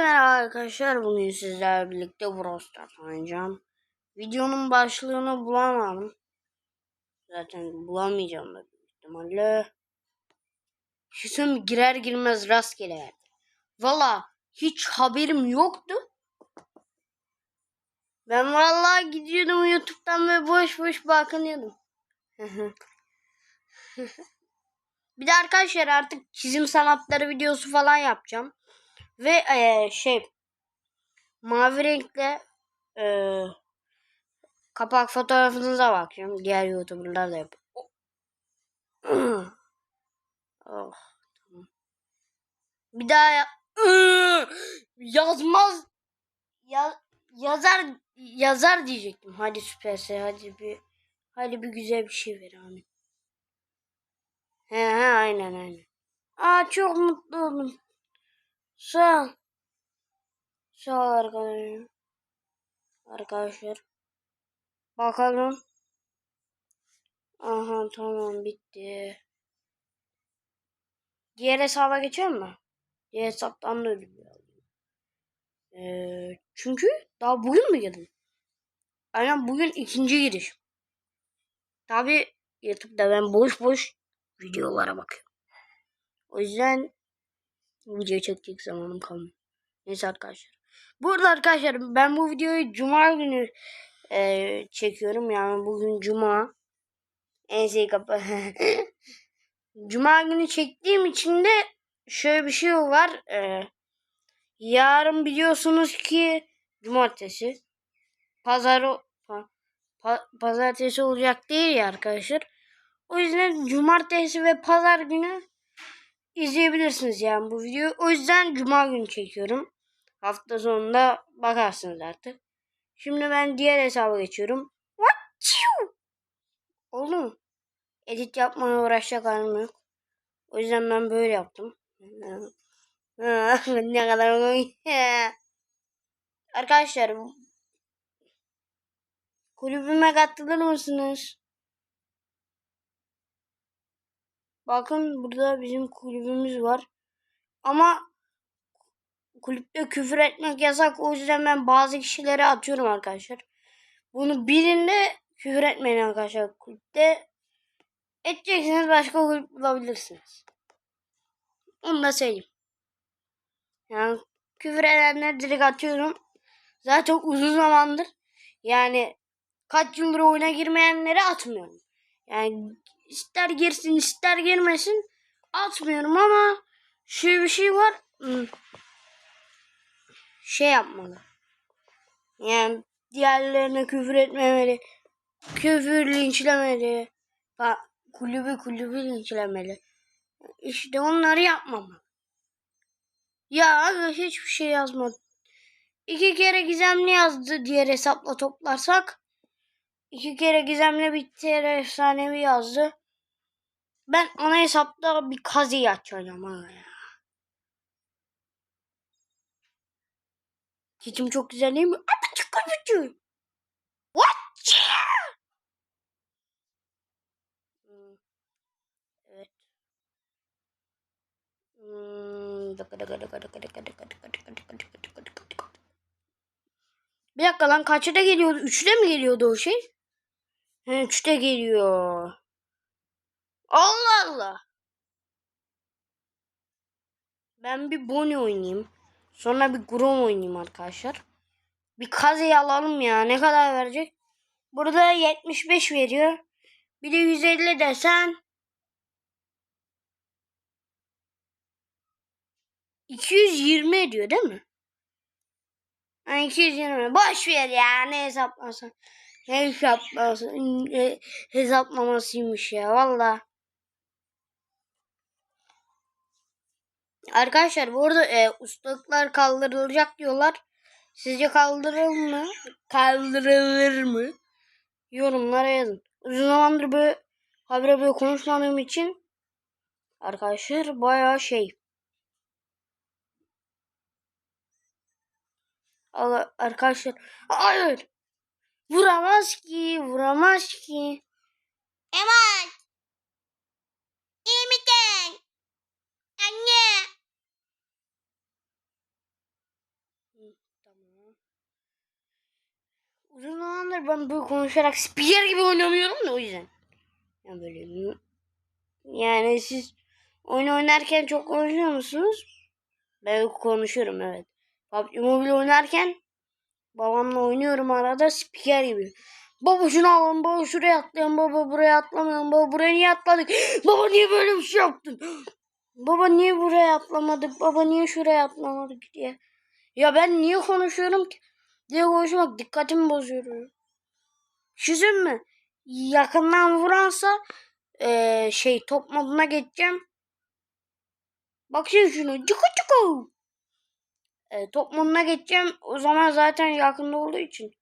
Merhaba arkadaşlar. Bugün sizlerle birlikte Brawl Stars oynayacağım. Videonun başlığını bulamadım. Zaten bulamayacağım da büyük ihtimalle. Son girer girmez rastgele verdi. Valla hiç haberim yoktu. Ben vallahi gidiyordum YouTube'dan ve boş boş bakınıyordum. Bir de arkadaşlar artık çizim sanatları videosu falan yapacağım. Ve eee, şey mavi renkle eee, kapak fotoğrafınıza bakacağım. Diğer youtuberlar da yapıyor. oh, tamam. Bir daha ya yazmaz ya yazar yazar diyecektim. Hadi süperse hadi bir hadi bir güzel bir şey ver amin. He he aynen aynen. Aa çok mutlu oldum. Sağ. Sağ ol arkadaşlar. Arkadaşlar. Bakalım. Aha tamam bitti. Diğer hesaba geçer mi? Diğer hesaptan da ödül. Ee, çünkü daha bugün mü girdim? Aynen bugün ikinci giriş. Tabi YouTube'da ben boş boş videolara bakıyorum. O yüzden video çekecek zamanım kalmıyor. Neyse arkadaşlar. Burada arkadaşlar ben bu videoyu cuma günü e, çekiyorum. Yani bugün cuma. Enseyi kapa. cuma günü çektiğim için de şöyle bir şey var. E, yarın biliyorsunuz ki cumartesi. Pazar pa, pa, pazartesi olacak değil ya arkadaşlar. O yüzden cumartesi ve pazar günü izleyebilirsiniz yani bu videoyu. O yüzden cuma günü çekiyorum. Hafta sonunda bakarsınız artık. Şimdi ben diğer hesaba geçiyorum. Oldu mu? Edit yapmaya uğraşacak halim yok. O yüzden ben böyle yaptım. ne kadar Arkadaşlar kulübüme katılır mısınız? Bakın burada bizim kulübümüz var. Ama kulüpte küfür etmek yasak. O yüzden ben bazı kişilere atıyorum arkadaşlar. Bunu birinde küfür etmeyin arkadaşlar kulüpte. Edeceksiniz başka kulüp bulabilirsiniz. Onu da söyleyeyim. Yani küfür edenleri direkt atıyorum. Zaten uzun zamandır yani kaç yıldır oyuna girmeyenleri atmıyorum. Yani ister girsin ister girmesin atmıyorum ama şu bir şey var. Şey yapmalı. Yani diğerlerine küfür etmemeli. Küfür linçlemeli. Kulübü kulübü linçlemeli. İşte onları yapmamalı. Ya hiçbir şey yazmadı. İki kere gizemli yazdı diğer hesapla toplarsak. iki kere gizemli kere efsanevi yazdı. Ben ana hesapta bir kazıyı açacağım ha ya. Keçim çok güzel değil mi? Apıcık apıcık. What? Evet. Bir dakika lan kaçta geliyordu? Üçte mi geliyordu o şey? He, üçte geliyor. Allah Allah. Ben bir Bonnie oynayayım. Sonra bir Grom oynayayım arkadaşlar. Bir Kaze'yi alalım ya. Ne kadar verecek? Burada 75 veriyor. Bir de 150 desen 220 ediyor değil mi? Ha, 220. Boş ver ya. Ne hesaplasan. Ne hesaplaması, ne hesaplamasıymış ya. Valla. Arkadaşlar bu arada e, ustalıklar kaldırılacak diyorlar. Sizce kaldırılır mı? Kaldırılır mı? Yorumlara yazın. Uzun zamandır böyle habire böyle konuşmadığım için arkadaşlar bayağı şey. Arkadaşlar hayır. Vuramaz ki, vuramaz ki. Evet. İyi misin? Tamam. Uzun zamandır ben böyle konuşarak spiker gibi oynamıyorum da o yüzden. Yani böyle yani siz oyun oynarken çok konuşuyor musunuz? Ben konuşuyorum evet. PUBG Mobile oynarken babamla oynuyorum arada spiker gibi. Baba şunu alalım, baba şuraya atlayalım, baba buraya atlamayalım, baba buraya niye atladık? Baba niye böyle bir şey yaptın? Baba niye buraya atlamadık? Baba niye şuraya atlamadık diye. Ya ben niye konuşuyorum ki? Diye konuşmak dikkatimi bozuyor. Çizim mi? Yakından vuransa eee, şey top moduna geçeceğim. Bak şimdi şunu. Çıkı çıkı. E, top moduna geçeceğim. O zaman zaten yakında olduğu için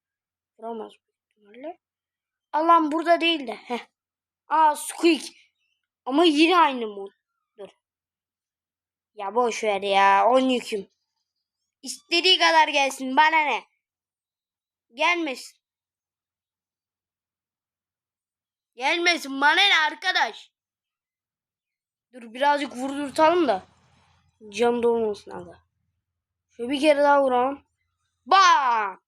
vuramaz ihtimalle. Allah'ım burada değil de. Heh. Aa squeak. Ama yine aynı mod. Dur. Ya boş ver ya. On yüküm. İstediği kadar gelsin. Bana ne? Gelmesin. Gelmesin. Bana ne arkadaş? Dur birazcık vurdurtalım da. Can dolmasın aga. Şöyle bir kere daha vuralım. Bam!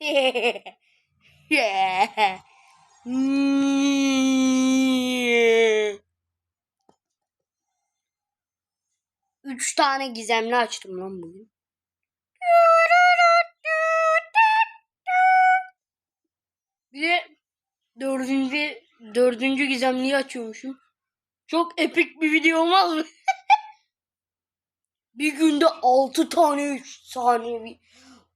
Üç tane gizemli açtım lan bugün. Bir de dördüncü, dördüncü gizemliyi açıyormuşum. Çok epik bir video olmaz mı? bir günde altı tane üç saniye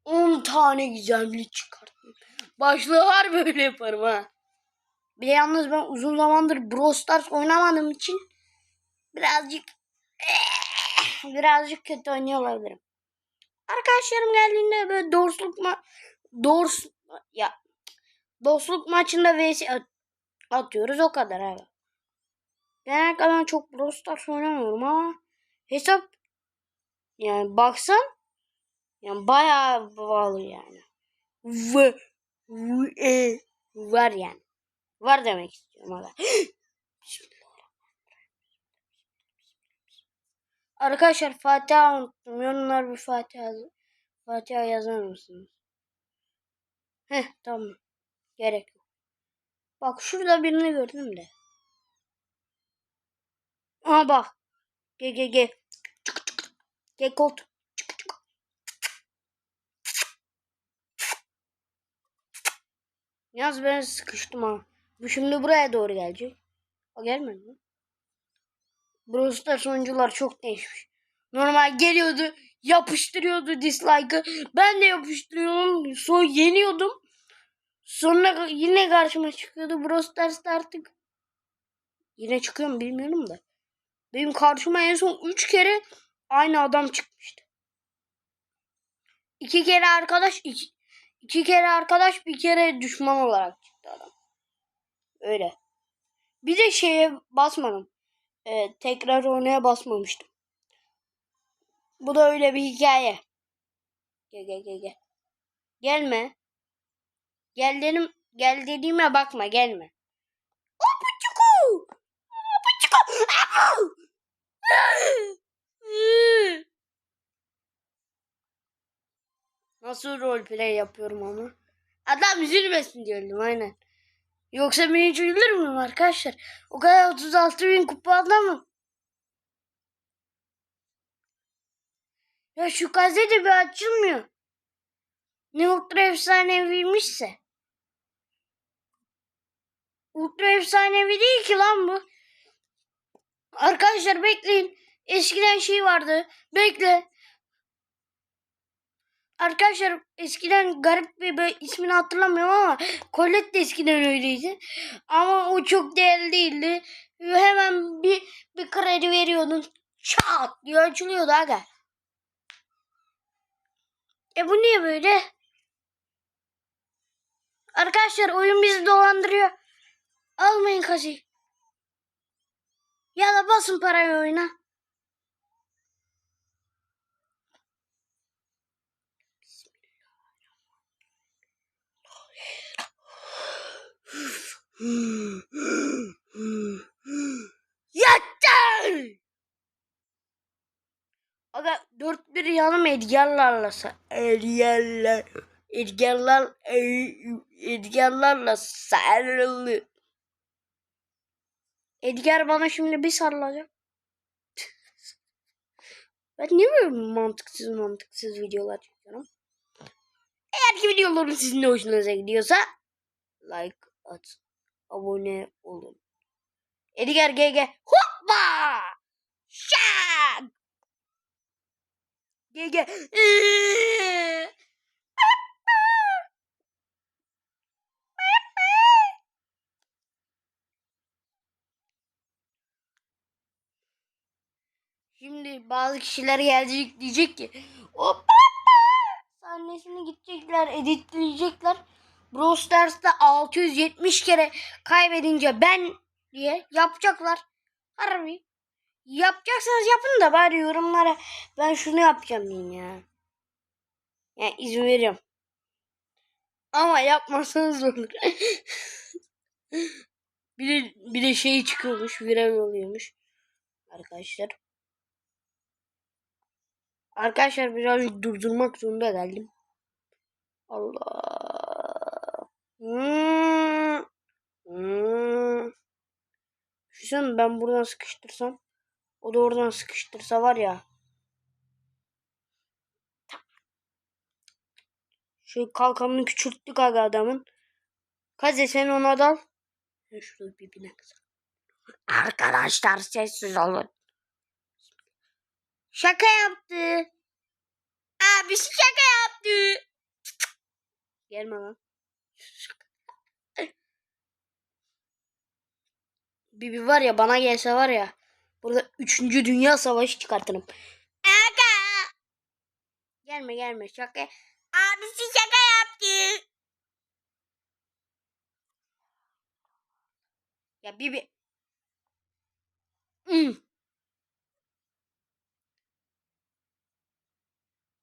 on tane gizemli çıkarttım. Başlığı var böyle yaparım ha. Bir de yalnız ben uzun zamandır Brawl Stars oynamadığım için birazcık birazcık kötü oynuyor olabilirim. Arkadaşlarım geldiğinde böyle dostluk ma dors ya dostluk maçında vs at- atıyoruz o kadar abi. Genellikle ben çok Brawl Stars oynamıyorum ama hesap yani baksan yani bayağı bağlı yani. V, v, e, var yani. Var demek istiyorum aga. Arkadaşlar Fatiha unuttum. Yorumlar bir Fatiha, Fatiha yazar mısınız? Heh tamam. Gerek yok. Bak şurada birini gördüm de. Aha bak. Ge ge ge. Çık çık. Ge koltuk. Yalnız ben sıkıştım ha. Bu şimdi buraya doğru gelecek. O gelmedi mi? Brawl Stars oyuncular çok değişmiş. Normal geliyordu, yapıştırıyordu dislike'ı. Ben de yapıştırıyordum, sonra yeniyordum. Sonra yine karşıma çıkıyordu Brawl Stars'ta artık. Yine çıkıyor mu bilmiyorum da. Benim karşıma en son 3 kere aynı adam çıkmıştı. İki kere arkadaş, iki, iki kere arkadaş, bir kere düşman olarak çıktı adam. Öyle. Bir de şeye basmadım. Ee, tekrar oynaya basmamıştım. Bu da öyle bir hikaye. Gel gel gel gel. Gelme. Gel dedim, gel dediğime bakma gelme. Apuçuku! Apuçuku! Apu! Nasıl roleplay yapıyorum onu? Adam üzülmesin diyorum aynen. Yoksa ben hiç üzülür arkadaşlar? O kadar 36 bin kupa adamım. Ya şu gazete bir açılmıyor. Ne ultra efsaneviymişse. Ultra efsanevi değil ki lan bu. Arkadaşlar bekleyin. Eskiden şey vardı. Bekle. Arkadaşlar eskiden garip bir böyle ismini hatırlamıyorum ama Colette de eskiden öyleydi. Ama o çok değerli değildi. Hemen bir bir kredi veriyordun. Çat diye açılıyordu aga. E bu niye böyle? Arkadaşlar oyun bizi dolandırıyor. Almayın kazıyı. Ya da basın parayı oyuna. Yeter! Aga dört bir yanım Edgar'larla Edgar'lar Edgar'lar Edgar'larla sarılı. Edgar bana şimdi bir sarılacak. Ben niye böyle mantıksız mantıksız videolar çekiyorum? Eğer ki videolarım sizin de hoşunuza gidiyorsa like at, abone olun. Edgar GG hoppa! Şak! GG! Şimdi bazı kişiler gelecek diyecek ki hoppa sahnesini gidecekler editleyecekler. Brawl Stars'ta 670 kere kaybedince ben diye yapacaklar. Harbi. Yapacaksanız yapın da bari yorumlara ben şunu yapacağım deyin ya. Yani izin veriyorum. Ama yapmasanız olur. bir de, bir de şey çıkıyormuş. Viral oluyormuş. Arkadaşlar. Arkadaşlar birazcık durdurmak zorunda geldim. Allah. Hmm. Hmm. Ben buradan sıkıştırsam. O da oradan sıkıştırsa var ya. Şu kalkanını küçülttük aga adamın. Kaze sen ona dal. Arkadaşlar sessiz olun. Şaka yaptı. Abisi şaka yaptı. Gelme lan. Bibi var ya bana gelse var ya. Burada 3. Dünya Savaşı çıkartırım. Aga. Gelme gelme şaka. Abisi şaka yaptı. Ya Bibi. Hmm.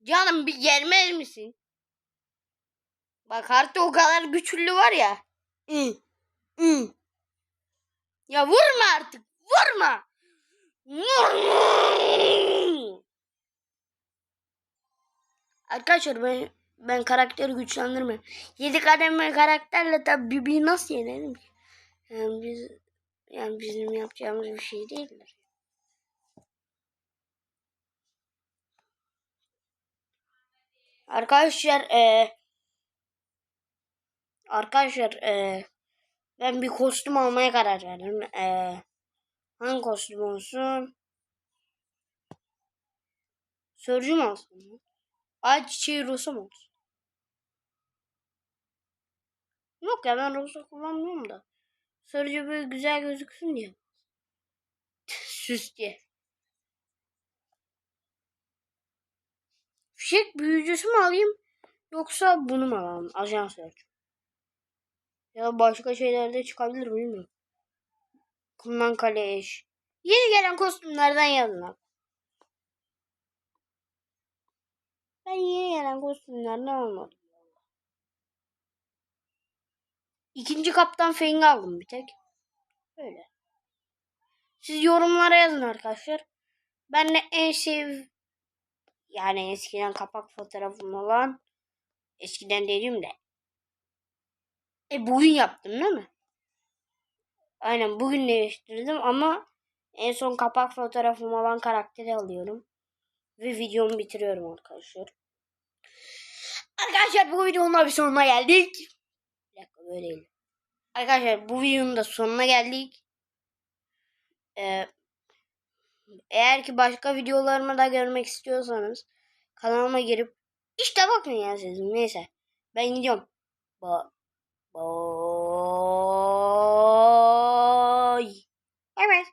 Canım bir gelmez misin? Bak harita o kadar güçlü var ya. Hı. Hı. Ya vurma artık. Vurma. Vurma. Arkadaşlar ben ben karakteri güçlendirme. 7 kademe karakterle tabi Bibi'yi nasıl yenelim ki? Yani biz yani bizim yapacağımız bir şey değildir. Arkadaşlar e, arkadaşlar e, ben bir kostüm almaya karar verdim. E, hangi kostüm olsun? Sörcü mü olsun? Ay çiçeği Rosa mı olsun? Yok ya ben Rosa kullanmıyorum da. Sörcü böyle güzel gözüksün diye. Süs diye. Fişek büyücüsü mü alayım? Yoksa bunu mu alalım? Ajan Sörcü. Ya başka şeylerde çıkabilir mi bilmiyorum. Kumdan kale eş. Yeni gelen kostümlerden yazın. Ben yeni gelen kostümlerden almadım. İkinci kaptan Feng'i aldım bir tek. Öyle. Siz yorumlara yazın arkadaşlar. Ben de en sev yani eskiden kapak fotoğrafım olan eskiden dediğim de e bugün yaptım değil mi? Aynen bugün değiştirdim ama en son kapak fotoğrafım olan karakteri alıyorum. Ve videomu bitiriyorum arkadaşlar. Arkadaşlar bu videonun bir sonuna geldik. Bir dakika böyle değil. Arkadaşlar bu videonun da sonuna geldik. Ee, eğer ki başka videolarımı da görmek istiyorsanız kanalıma girip işte bakın ya sizin neyse. Ben gidiyorum. Bye. All right.